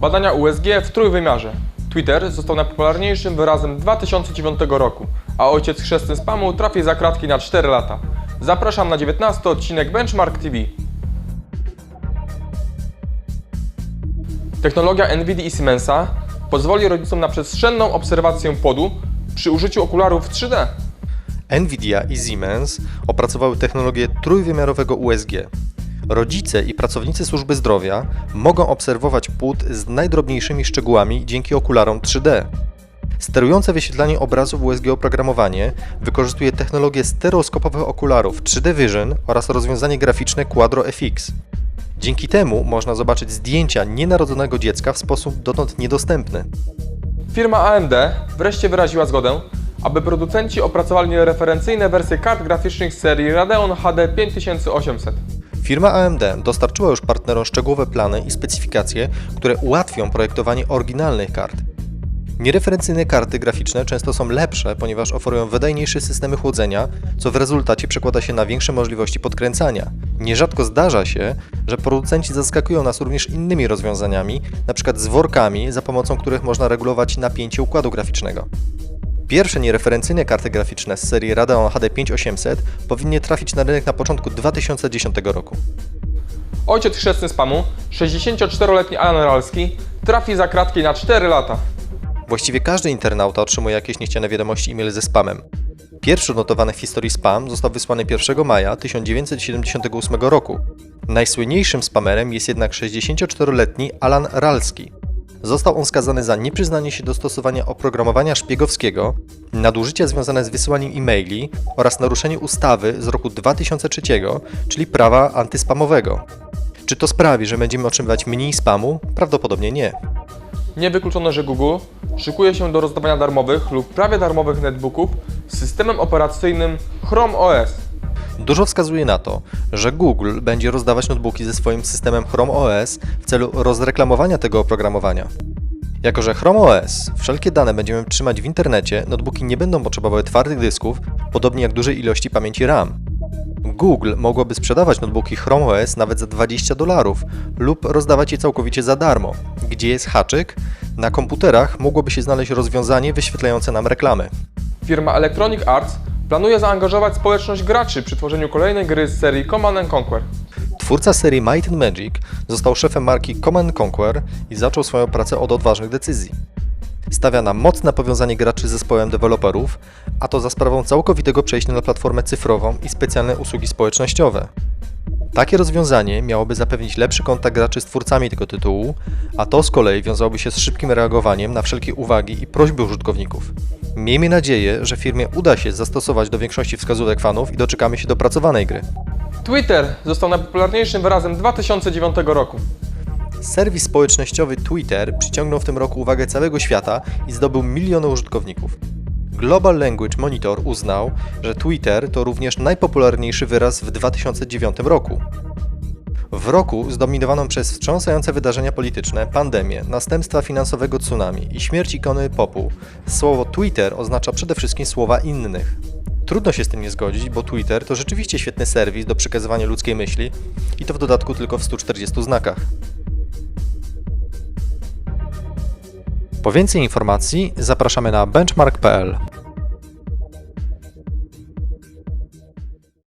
Badania USG w trójwymiarze. Twitter został najpopularniejszym wyrazem 2009 roku, a ojciec chrzestny spamu trafi za kratki na 4 lata. Zapraszam na 19 odcinek Benchmark TV. Technologia NVIDIA i Siemensa pozwoli rodzicom na przestrzenną obserwację płodu przy użyciu okularów 3D. Nvidia i Siemens opracowały technologię trójwymiarowego USG. Rodzice i pracownicy służby zdrowia mogą obserwować płód z najdrobniejszymi szczegółami dzięki okularom 3D. Sterujące wyświetlanie obrazów USG oprogramowanie wykorzystuje technologię stereoskopowych okularów 3D Vision oraz rozwiązanie graficzne Quadro FX. Dzięki temu można zobaczyć zdjęcia nienarodzonego dziecka w sposób dotąd niedostępny. Firma AMD wreszcie wyraziła zgodę, aby producenci opracowali referencyjne wersje kart graficznych serii Radeon HD 5800. Firma AMD dostarczyła już partnerom szczegółowe plany i specyfikacje, które ułatwią projektowanie oryginalnych kart. Niereferencyjne karty graficzne często są lepsze, ponieważ oferują wydajniejsze systemy chłodzenia, co w rezultacie przekłada się na większe możliwości podkręcania. Nierzadko zdarza się, że producenci zaskakują nas również innymi rozwiązaniami, np. z workami, za pomocą których można regulować napięcie układu graficznego. Pierwsze niereferencyjne karty graficzne z serii Radeon HD 5800 powinny trafić na rynek na początku 2010 roku. Ojciec chrzestny spamu, 64-letni Alan Ralski, trafi za kratki na 4 lata. Właściwie każdy internauta otrzymuje jakieś niechciane wiadomości e-mail ze spamem. Pierwszy odnotowany w historii spam został wysłany 1 maja 1978 roku. Najsłynniejszym spamerem jest jednak 64-letni Alan Ralski. Został on skazany za nieprzyznanie się do stosowania oprogramowania szpiegowskiego, nadużycia związane z wysyłaniem e-maili oraz naruszenie ustawy z roku 2003, czyli prawa antyspamowego. Czy to sprawi, że będziemy otrzymywać mniej spamu? Prawdopodobnie nie. Niewykluczone, że Google szykuje się do rozdawania darmowych lub prawie darmowych netbooków z systemem operacyjnym Chrome OS. Dużo wskazuje na to, że Google będzie rozdawać notebooki ze swoim systemem Chrome OS w celu rozreklamowania tego oprogramowania. Jako, że Chrome OS wszelkie dane będziemy trzymać w internecie, notebooki nie będą potrzebowały twardych dysków, podobnie jak dużej ilości pamięci RAM. Google mogłoby sprzedawać notebooki Chrome OS nawet za 20 dolarów lub rozdawać je całkowicie za darmo. Gdzie jest haczyk? Na komputerach mogłoby się znaleźć rozwiązanie wyświetlające nam reklamy. Firma Electronic Arts planuje zaangażować społeczność graczy przy tworzeniu kolejnej gry z serii Command and Conquer. Twórca serii Might and Magic został szefem marki Command Conquer i zaczął swoją pracę od odważnych decyzji. Stawia na mocne powiązanie graczy z zespołem deweloperów, a to za sprawą całkowitego przejścia na platformę cyfrową i specjalne usługi społecznościowe. Takie rozwiązanie miałoby zapewnić lepszy kontakt graczy z twórcami tego tytułu, a to z kolei wiązałoby się z szybkim reagowaniem na wszelkie uwagi i prośby użytkowników. Miejmy nadzieję, że firmie uda się zastosować do większości wskazówek fanów i doczekamy się dopracowanej gry. Twitter został najpopularniejszym wyrazem 2009 roku. Serwis społecznościowy Twitter przyciągnął w tym roku uwagę całego świata i zdobył miliony użytkowników. Global Language Monitor uznał, że Twitter to również najpopularniejszy wyraz w 2009 roku. W roku zdominowaną przez wstrząsające wydarzenia polityczne, pandemię, następstwa finansowego tsunami i śmierć ikony popu, słowo Twitter oznacza przede wszystkim słowa innych. Trudno się z tym nie zgodzić, bo Twitter to rzeczywiście świetny serwis do przekazywania ludzkiej myśli i to w dodatku tylko w 140 znakach. Po więcej informacji zapraszamy na benchmark.pl.